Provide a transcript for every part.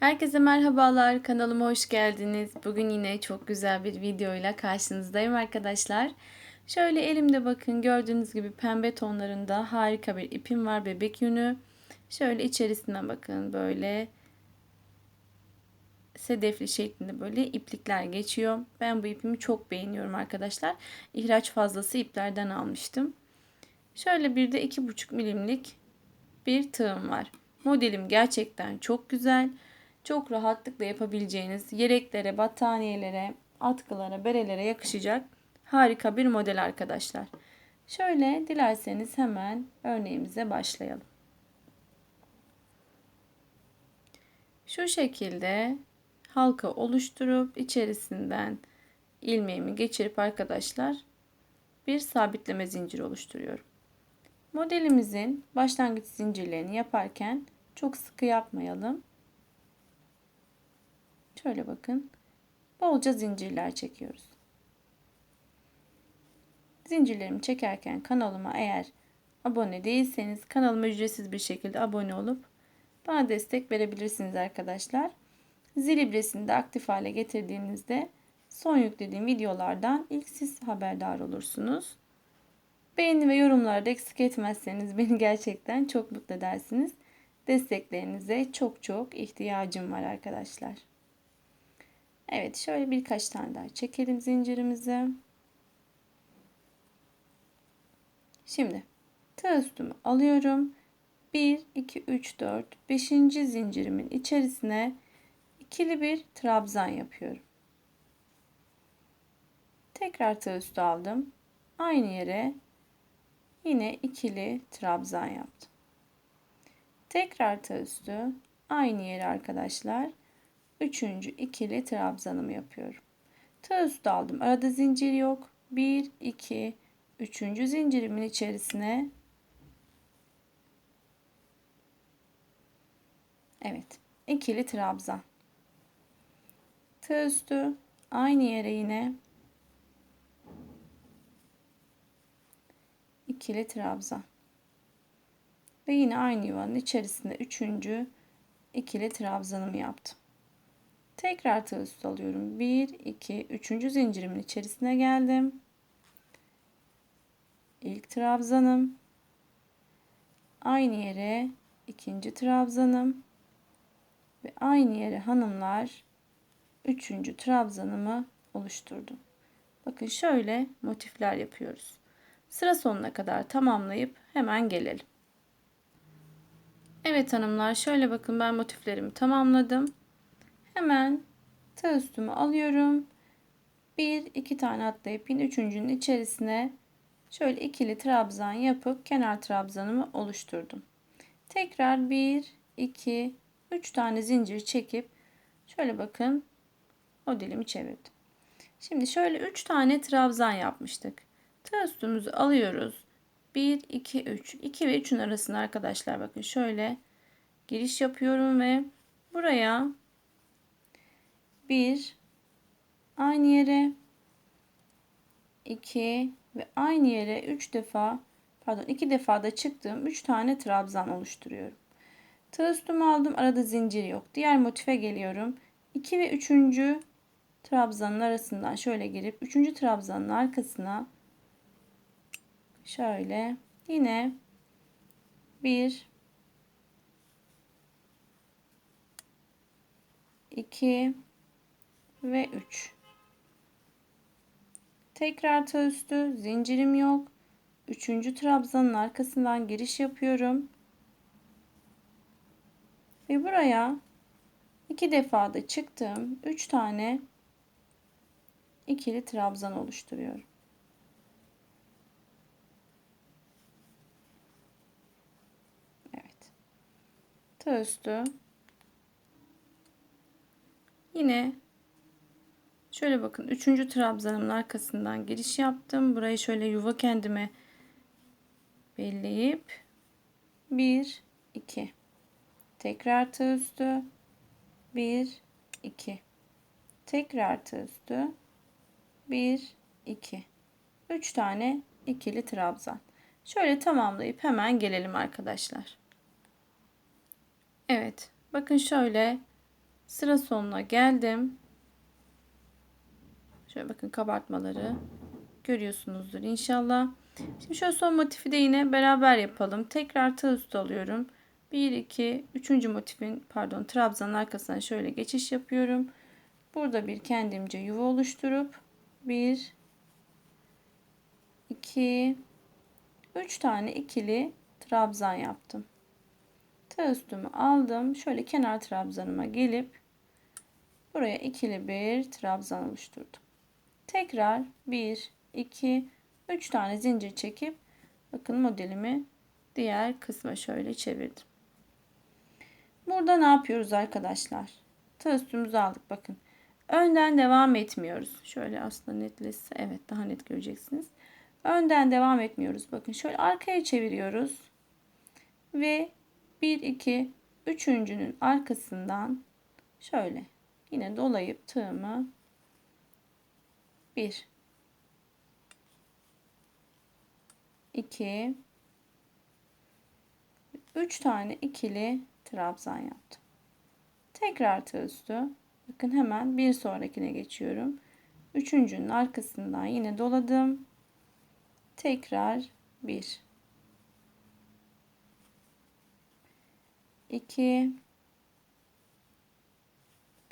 Herkese merhabalar, kanalıma hoş geldiniz. Bugün yine çok güzel bir videoyla karşınızdayım arkadaşlar. Şöyle elimde bakın gördüğünüz gibi pembe tonlarında harika bir ipim var bebek yünü. Şöyle içerisine bakın böyle sedefli şeklinde böyle iplikler geçiyor. Ben bu ipimi çok beğeniyorum arkadaşlar. İhraç fazlası iplerden almıştım. Şöyle bir de 2,5 milimlik bir tığım var. Modelim gerçekten çok güzel çok rahatlıkla yapabileceğiniz yeleklere, battaniyelere, atkılara, berelere yakışacak harika bir model arkadaşlar. Şöyle dilerseniz hemen örneğimize başlayalım. Şu şekilde halka oluşturup içerisinden ilmeğimi geçirip arkadaşlar bir sabitleme zinciri oluşturuyorum. Modelimizin başlangıç zincirlerini yaparken çok sıkı yapmayalım. Şöyle bakın. Bolca zincirler çekiyoruz. Zincirlerimi çekerken kanalıma eğer abone değilseniz kanalıma ücretsiz bir şekilde abone olup bana destek verebilirsiniz arkadaşlar. Zil ibresini de aktif hale getirdiğinizde son yüklediğim videolardan ilk siz haberdar olursunuz. Beğeni ve yorumlarda eksik etmezseniz beni gerçekten çok mutlu edersiniz. Desteklerinize çok çok ihtiyacım var arkadaşlar. Evet şöyle birkaç tane daha çekelim zincirimizi. Şimdi tığ üstümü alıyorum. 1, 2, 3, 4, 5. zincirimin içerisine ikili bir trabzan yapıyorum. Tekrar tığ üstü aldım. Aynı yere yine ikili trabzan yaptım. Tekrar tığ üstü aynı yere arkadaşlar üçüncü ikili trabzanımı yapıyorum. Tığ üstü aldım. Arada zincir yok. 1, 2, üçüncü zincirimin içerisine Evet. ikili trabzan. Tığ üstü aynı yere yine ikili trabzan. Ve yine aynı yuvanın içerisinde üçüncü ikili trabzanımı yaptım. Tekrar tığ üstü alıyorum. 1, 2, 3. zincirimin içerisine geldim. İlk trabzanım. Aynı yere ikinci trabzanım. Ve aynı yere hanımlar üçüncü trabzanımı oluşturdum. Bakın şöyle motifler yapıyoruz. Sıra sonuna kadar tamamlayıp hemen gelelim. Evet hanımlar şöyle bakın ben motiflerimi tamamladım. Hemen tığ üstümü alıyorum. Bir iki tane atlayıp yine üçüncünün içerisine şöyle ikili trabzan yapıp kenar trabzanımı oluşturdum. Tekrar bir iki üç tane zincir çekip şöyle bakın modelimi çevirdim. Şimdi şöyle üç tane trabzan yapmıştık. Tığ üstümüzü alıyoruz. 1 2 3 2 ve 3'ün arasında arkadaşlar bakın şöyle giriş yapıyorum ve buraya 1 aynı yere 2 ve aynı yere 3 defa pardon 2 defa da çıktığım 3 tane trabzan oluşturuyorum. Tığ üstümü aldım. Arada zincir yok. Diğer motife geliyorum. 2 ve 3. trabzanın arasından şöyle girip 3. trabzanın arkasına şöyle yine 1 2 ve 3. Tekrar tığ üstü zincirim yok. Üçüncü trabzanın arkasından giriş yapıyorum. Ve buraya iki defa da çıktım. Üç tane ikili trabzan oluşturuyorum. Evet. Tığ üstü. Yine Şöyle bakın üçüncü trabzanımın arkasından giriş yaptım. Burayı şöyle yuva kendime belleyip 1 2 tekrar tığ üstü 1 2 tekrar tığ üstü 1 2 3 tane ikili trabzan. Şöyle tamamlayıp hemen gelelim arkadaşlar. Evet. Bakın şöyle sıra sonuna geldim. Şöyle bakın kabartmaları görüyorsunuzdur inşallah. Şimdi şöyle son motifi de yine beraber yapalım. Tekrar tığ üstü alıyorum. 1 2 3. motifin pardon trabzanın arkasına şöyle geçiş yapıyorum. Burada bir kendimce yuva oluşturup 1 2 3 tane ikili trabzan yaptım. Tığ üstümü aldım. Şöyle kenar trabzanıma gelip buraya ikili bir trabzan oluşturdum. Tekrar 1 2 3 tane zincir çekip bakın modelimi diğer kısma şöyle çevirdim. Burada ne yapıyoruz arkadaşlar? Tığ üstümüzü aldık bakın. Önden devam etmiyoruz. Şöyle aslında netleşse evet daha net göreceksiniz. Önden devam etmiyoruz. Bakın şöyle arkaya çeviriyoruz. Ve 1 2 üçüncünün arkasından şöyle yine dolayıp tığımı 1 2 3 tane ikili trabzan yaptım. Tekrar tığ üstü. Bakın hemen bir sonrakine geçiyorum. Üçüncünün arkasından yine doladım. Tekrar 1 2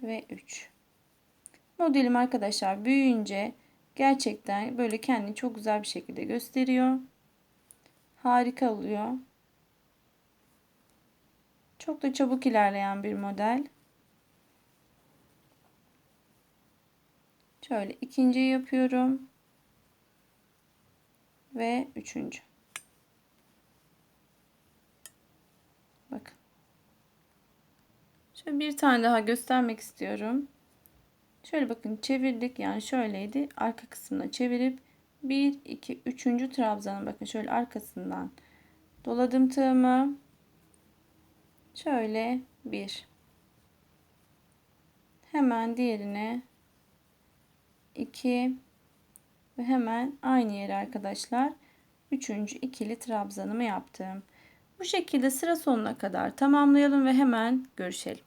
ve 3. Modelim arkadaşlar büyüyünce gerçekten böyle kendini çok güzel bir şekilde gösteriyor. Harika oluyor. Çok da çabuk ilerleyen bir model. Şöyle ikinci yapıyorum. Ve üçüncü. Bakın. Şöyle bir tane daha göstermek istiyorum. Şöyle bakın çevirdik. Yani şöyleydi. Arka kısmına çevirip 1, 2, 3. trabzanın bakın şöyle arkasından doladım tığımı. Şöyle bir. Hemen diğerine 2 ve hemen aynı yere arkadaşlar 3. ikili trabzanımı yaptım. Bu şekilde sıra sonuna kadar tamamlayalım ve hemen görüşelim.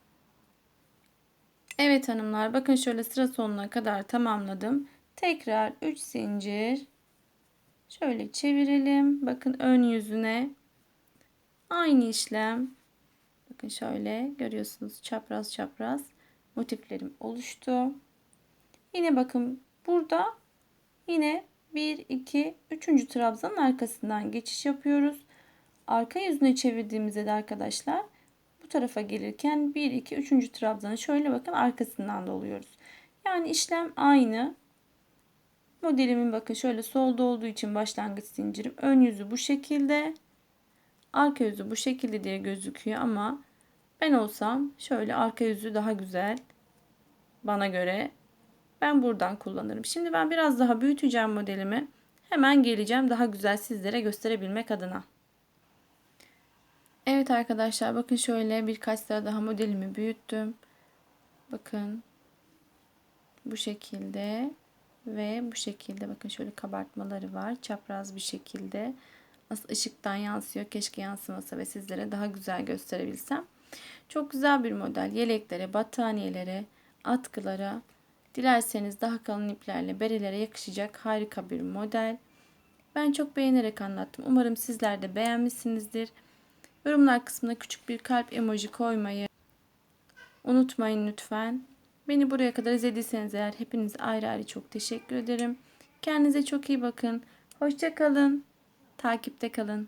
Evet hanımlar bakın şöyle sıra sonuna kadar tamamladım. Tekrar 3 zincir şöyle çevirelim. Bakın ön yüzüne aynı işlem. Bakın şöyle görüyorsunuz çapraz çapraz motiflerim oluştu. Yine bakın burada yine 1 2 3. trabzanın arkasından geçiş yapıyoruz. Arka yüzüne çevirdiğimizde de arkadaşlar bu tarafa gelirken 1 2 3. trabzanı şöyle bakın arkasından doluyoruz. Yani işlem aynı. Modelimin bakın şöyle solda olduğu için başlangıç zincirim ön yüzü bu şekilde. Arka yüzü bu şekilde diye gözüküyor ama ben olsam şöyle arka yüzü daha güzel. Bana göre ben buradan kullanırım. Şimdi ben biraz daha büyüteceğim modelimi. Hemen geleceğim daha güzel sizlere gösterebilmek adına. Evet arkadaşlar bakın şöyle birkaç sıra daha modelimi büyüttüm. Bakın bu şekilde ve bu şekilde bakın şöyle kabartmaları var. Çapraz bir şekilde. Nasıl ışıktan yansıyor. Keşke yansımasa ve sizlere daha güzel gösterebilsem. Çok güzel bir model. Yeleklere, battaniyelere, atkılara, dilerseniz daha kalın iplerle berelere yakışacak harika bir model. Ben çok beğenerek anlattım. Umarım sizler de beğenmişsinizdir. Yorumlar kısmına küçük bir kalp emoji koymayı unutmayın lütfen. Beni buraya kadar izlediyseniz eğer hepiniz ayrı ayrı çok teşekkür ederim. Kendinize çok iyi bakın. Hoşça kalın. Takipte kalın.